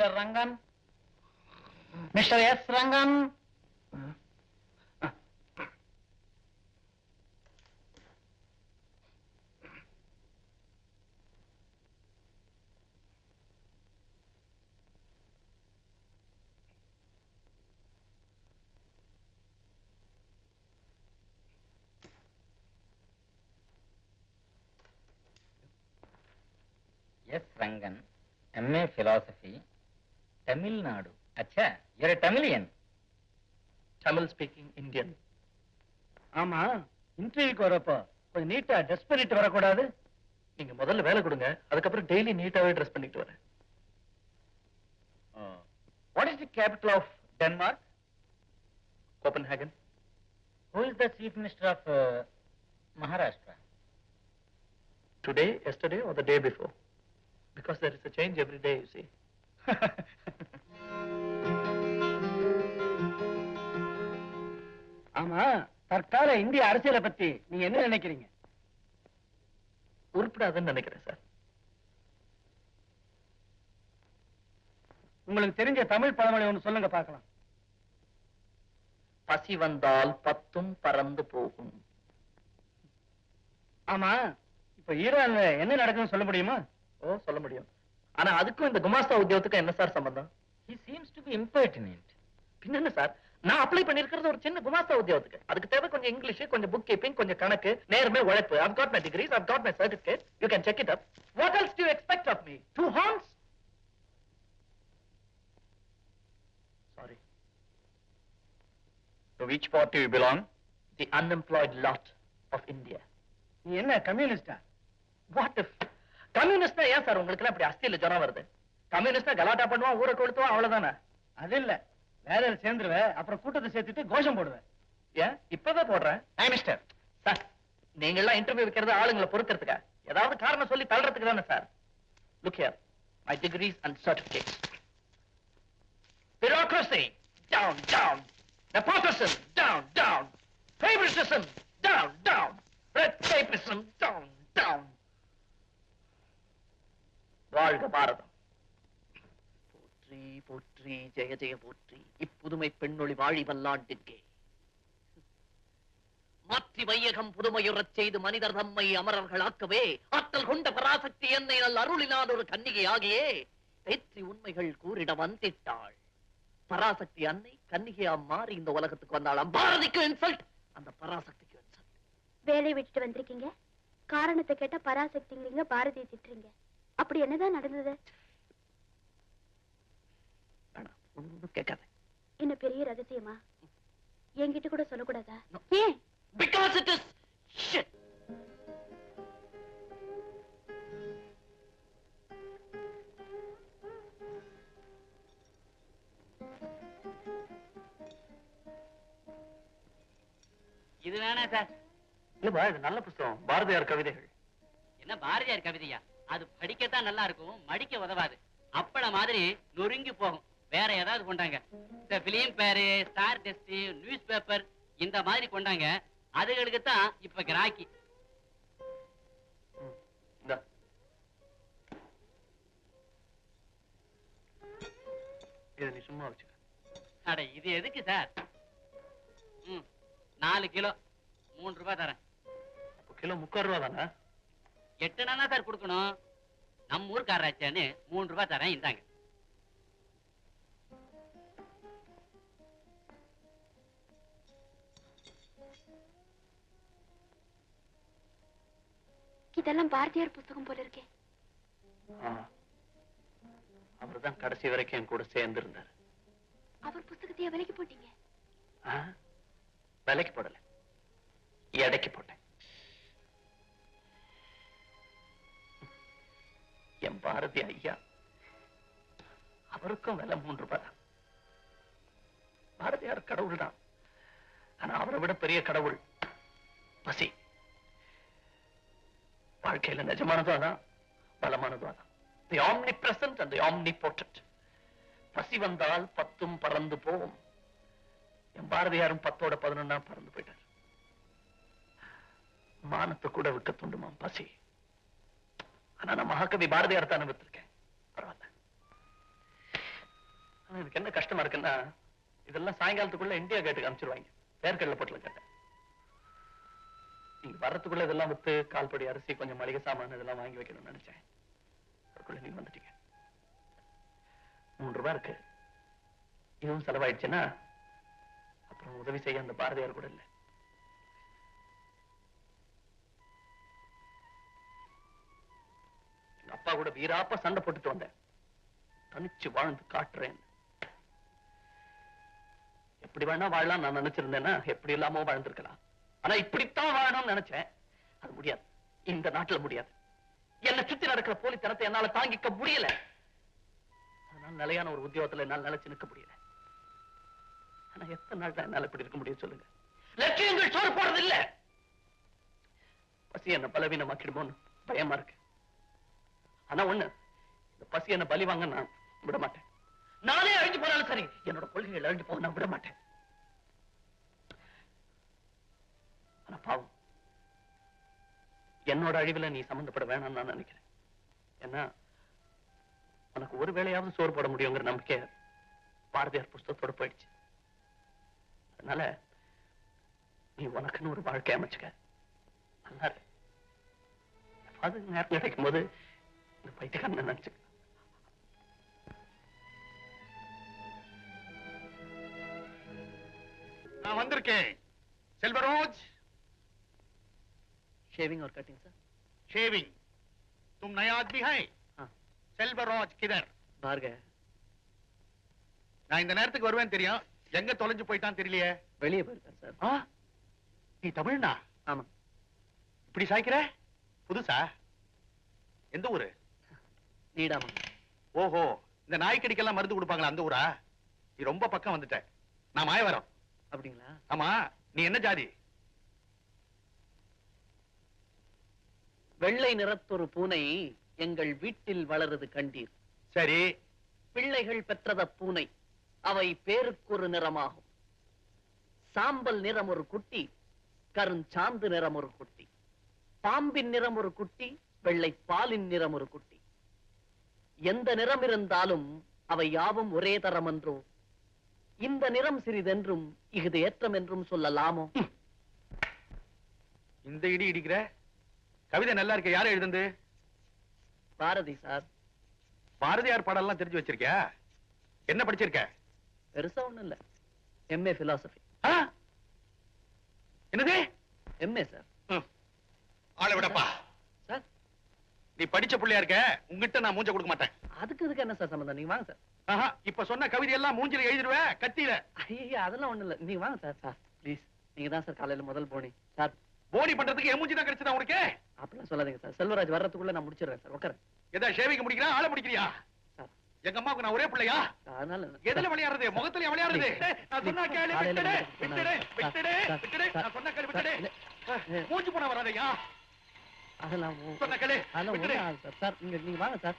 Mister Rangan mister S Rangan S Rangan MA philosophy Tamil Nadu. அச்சா you're a Tamilian. Tamil speaking Indian ஆமா இன்டர்வியூக்கு வரப்போ கொஞ்சம் நீட்டா ட்ரெஸ் பண்ணிட்டு வரக்கூடாது? நீங்க முதல்ல வேலை கொடுங்க அதுக்கப்புறம் டெய்லி நீட்டாவே ட்ரெஸ் பண்ணிட்டு வரேன். What is the capital of Denmark Copenhagen who is the chief minister of Maharashtra today yesterday are the day before because there is a change every day you see. ஆமா தற்கால இந்திய அரசியலை பத்தி நீங்க என்ன நினைக்கிறீங்க? உருப்படாதுன்னு நினைக்கிறேன் சார். உங்களுக்கு தெரிஞ்ச தமிழ் பழமொழி ஒன்று சொல்லுங்க பார்க்கலாம். பசி வந்தால் பத்தும் பறந்து போகும். ஆமா இப்ப ஈரான்ல என்ன நடக்குதுன்னு சொல்ல முடியுமா? ஓ சொல்ல முடியும். ஆனா அதுக்கும் இந்த குமாஸ்தா உத்தியோகத்துக்கும் என்ன சார் சம்பந்தம் he seems to be impertinent பின்ன என்ன சார் நான் அப்ளை பண்ணிருக்கிறது ஒரு சின்ன குமாஸ்தா உத்தியோகத்துக்கு அதுக்கு தேவை கொஞ்சம் இங்கிலீஷ் கொஞ்சம் புக் கீப்பிங் கொஞ்சம் கணக்கு நேர்மை உழைப்பு I've got my degrees I've got my certificate you can check it up what else do you expect of me two horns sorry to which party you belong the unemployed lot of India நீ என்ன கம்யூனிஸ்டா what if கம்யூனிஸ்ட்னா ஏன் sir உங்களுக்கு எல்லாம் இப்படி அஸ்தியில ஜுரம் வருது? கம்யூனிஸ்ட்னா கலாட்டா பண்ணுவான் ஊரை கொளுத்துவான் அவ்வளவுதானே? அது இல்ல. வேலையில சேர்ந்துருவ அப்புறம் கூட்டத்தை சேர்த்துட்டு கோஷம் போடுவேன். ஏன்? இப்பதான் போடுறேன். மிஸ்டர். சார் நீங்க எல்லாம் இன்டர்வியூ வைக்கிறது ஆளுங்களை பொறுக்கிறதுக்கா? ஏதாவது காரணம் சொல்லி தள்ளுறதுக்கு தானே sir? Look here my degrees and certificates bureaucracy down down. Nepotism down down. Favoritism down down. Red tapeism down down வாழ்க பாரதம். போற்றி போற்றி ஜெய ஜெய போற்றி. இப்புதுமை பெண்ணொளி வாழி வல்லாண்டுக்கே மாற்றி வையகம் புதுமையுறச் செய்து மனிதர் தம்மை அமரர்களாக்கவே ஆற்றல் கொண்ட பராசக்தி என்னை நல் அருளினால் ஒரு கன்னிகையாகியே தேற்றி உண்மைகள் கூறிட வந்திட்டாள். பராசக்தி அன்னை கன்னிகையா மாறி இந்த உலகத்துக்கு வந்தாளாம் பாரதிக்கு இன்சல்ட் அந்த பராசக்திக்கு இன்சல்ட் வேலையை விட்டுட்டு வந்திருக்கீங்க. காரணத்தை கேட்டா பராசக்திங்கிறீங்க பாரதியை திட்டுறீங்க. அப்படி என்னதான் நடந்தது? கேட்காத. என்ன பெரிய ரகசியமா? என்கிட்ட கூட சொல்லக்கூடாதா. ஏன் பிகாஸ் இட் இஸ் ஷிட் இது வேணா சார். இல்லப்பா இது நல்ல புஸ்தகம். பாரதியார் கவிதைகள். என்ன பாரதியார் கவிதையா? அது படிக்கத்தான் நல்லா இருக்கும் மடிக்க உதவாது. அப்பள மாதிரி நொறுங்கி போகும். வேற ஏதாவது கொண்டாங்க. இந்த பிலிம் பேரு ஸ்டார் டெஸ்ட் நியூஸ் பேப்பர் இந்த மாதிரி கொண்டாங்க. அதுகளுக்கு தான் இப்ப கிராக்கி. இதை நீ சும்மா வச்சுக்க. அட இது எதுக்கு சார்? ம் நாலு கிலோ. மூணு ரூபாய் தரேன். கிலோ முக்கால் ரூபா தானே? எட்டு நாளா சார் கொடுக்கணும். நம்ம ஊர்க்காராச்சான்னு மூணு ரூபாய் தரேன் இந்தாங்க. இதெல்லாம் பாரதியார் புத்தகம் போல இருக்கே. அவர் தான் கடைசி வரைக்கும் என் கூட சேர்ந்து இருந்தார் அவர் புத்தகத்தையே விலைக்கு போட்டீங்க? விலைக்கு போடல. எடைக்கு போட்டேன். என் பாரதி ஐயா. அவருக்கும் விலை மூன்று ரூபாய் தான். பாரதியார் கடவுள் தான் ஆனா அவரை விட பெரிய கடவுள் பசி. வாழ்க்கையில நிஜமானதும் அதான் பலமானதும் அதான். The omnipresent and the omni பசி வந்தால் பத்தும் பறந்து போகும். என் பாரதியாரும் பத்தோட பதினொன்னா பறந்து போயிட்டார். மானத்தை கூட விற்க தூண்டுமாம் பசி. ஆனா நான் மகாகவி பாரதியார் தான் வித்திருக்கேன் பரவாயில்ல. ஆனா இதுக்கு என்ன கஷ்டமா இருக்குன்னா இதெல்லாம் சாயங்காலத்துக்குள்ள இந்தியா கேட்டுக்கு அனுப்பிச்சிருவாங்க. வேர்க்கடல போட்டுல கேட்டேன். நீங்க வர்றதுக்குள்ள இதெல்லாம் வித்து கால்படி அரிசி கொஞ்சம் மளிகை சாமான் இதெல்லாம் வாங்கி வைக்கணும்னு நினைச்சேன். அதுக்குள்ள நீங்க வந்துட்டீங்க. மூன்று ரூபாய் இருக்கு. இதுவும் செலவாயிடுச்சுன்னா அப்புறம் உதவி செய்ய அந்த பாரதியார் கூட இல்ல. அப்பா கூட வீராப்பா சண்டை போட்டுட்டு வந்தேன். தனிச்சு வாழ்ந்து காட்டுறேன். எப்படி வேணா வாழலாம் நான் நினைச்சிருந்தேன்னா எப்படி இல்லாமோ வாழ்ந்திருக்கலாம். ஆனா இப்படித்தான் வாழணும்னு நினைச்சேன். அது முடியாது. இந்த நாட்டுல முடியாது. என்னை சுத்தி நடக்கிற போலித்தனத்தை என்னால தாங்கிக்க முடியல. அதனால நிலையான ஒரு உத்தியோகத்துல என்னால் நிலைச்சு நிற்க முடியல. ஆனா எத்தனை நாள் தான் என்னால இப்படி இருக்க முடியும் சொல்லுங்க. லட்சியங்கள் சோறு போறது இல்ல பசி என்ன பலவீனமாக்கிடுமோன்னு பயமா இருக்கு. ஆனா ஒண்ணு இந்த பசி என்ன பலி வாங்க நான் விட மாட்டேன். நானே அழிஞ்சு போனாலும் சரி என்னோட கொள்கைகள் அழிஞ்சு போக நான் விட மாட்டேன். ஆனா பாவம் என்னோட அழிவுல நீ சம்பந்தப்பட வேணாம்னு நான் நினைக்கிறேன். ஏன்னா உனக்கு ஒரு வேளையாவது சோறு போட முடியுங்கிற நம்பிக்கை பாரதியார் புஸ்தகத்தோட போயிடுச்சு. அதனால நீ உனக்குன்னு ஒரு வாழ்க்கை அமைச்சுக்க. நல்லா அது நேரம் கிடைக்கும் போது பைத்தியக்காரனை நினைச்சுக்க நான் வந்திருக்கேன் செல்வராஜ் ஷேவிங் और कटिंग सर शेविंग तुम नया आदमी है हाँ। செல்வராஜ் கிதர் बाहर गए நான் இந்த நேரத்துக்கு வருவேன் தெரியும் எங்க தொலைஞ்சு போயிட்டான் தெரியலையே வெளியே போயிருக்கார் சார் ஆ? நீ தமிழ்னா ஆமா இப்படி சாய்க்கிற புதுசா எந்த ஊரு நீடாமா. ஓஹோ இந்த நாய்க்கடிக்கெல்லாம் மருந்து கொடுப்பாங்களா அந்த ஊரா? நீ ரொம்ப பக்கம் வந்துட்ட. நான் மாயவரம். அப்படிங்களா? ஆமா நீ என்ன ஜாதி? வெள்ளை நிறத்தொரு பூனை எங்கள் வீட்டில் வளருது கண்டீர். சரி. பிள்ளைகள் பெற்றத பூனை அவை பேருக்கொரு நிறமாகும். சாம்பல் நிறம் ஒரு குட்டி கருஞ்சாந்து நிறம் ஒரு குட்டி. பாம்பின் நிறம் ஒரு குட்டி வெள்ளை பாலின் நிறம் ஒரு குட்டி. எந்த நிறம் இருந்தாலும் அவை யாவும் ஒரே தரம் என்றோ இந்த நிறம் சிறிதென்றும் இஃது ஏற்றம் என்றும் சொல்லலாமோ? இந்த இடி இடிக்கிற? கவிதை நல்லா இருக்க யாரு எழுதுந்து பாரதி சார். பாரதியார் பாடல்லாம் தெரிஞ்சு வச்சிருக்கியா? என்ன படிச்சிருக்க? பெருசா ஒண்ணும் இல்ல. MA philosophy? என்னது? MA sir. ஆளை விடப்பா. நீ படிச்ச புள்ளையா இருக்க? உங்ககிட்ட நான் மூஞ்ச கொடுக்க மாட்டேன். அதுக்கு இதுக்கு என்ன சார் சம்பந்தம் நீங்க வாங்க சார் ஆஹா, இப்ப சொன்ன கவிதை எல்லாம் மூஞ்சில எழுதிடுவேன் கத்தியில. ஐயா அதெல்லாம் ஒண்ணும் இல்ல. நீங்க வாங்க சார் சார் ப்ளீஸ் நீங்க தான் சார் காலையில முதல் போனி. சார் போனி பண்றதுக்கு என் மூஞ்சி தான் கிடைச்சதா உனக்கு? அப்படிலாம் சொல்லாதீங்க சார் செல்வராஜ் வர்றதுக்குள்ள நான் முடிச்சிடுறேன் சார் உட்கார எதா ஷேவிங்க முடிக்கிறா? ஆளை முடிக்கிறியா எங்க அம்மாவுக்கு நான் ஒரே பிள்ளையா? அதனால எதுல விளையாடுறது? முகத்துல விளையாடுறது? நான் சொன்னா. கேளு விட்டுடு. விட்டுடு. விட்டுடு. நான் சொன்னா கேளு விட்டுடு. மூஞ்சி போன வராதையா? ஆகாது சார். சார் நீங்க நீங்க வாங்க சார்.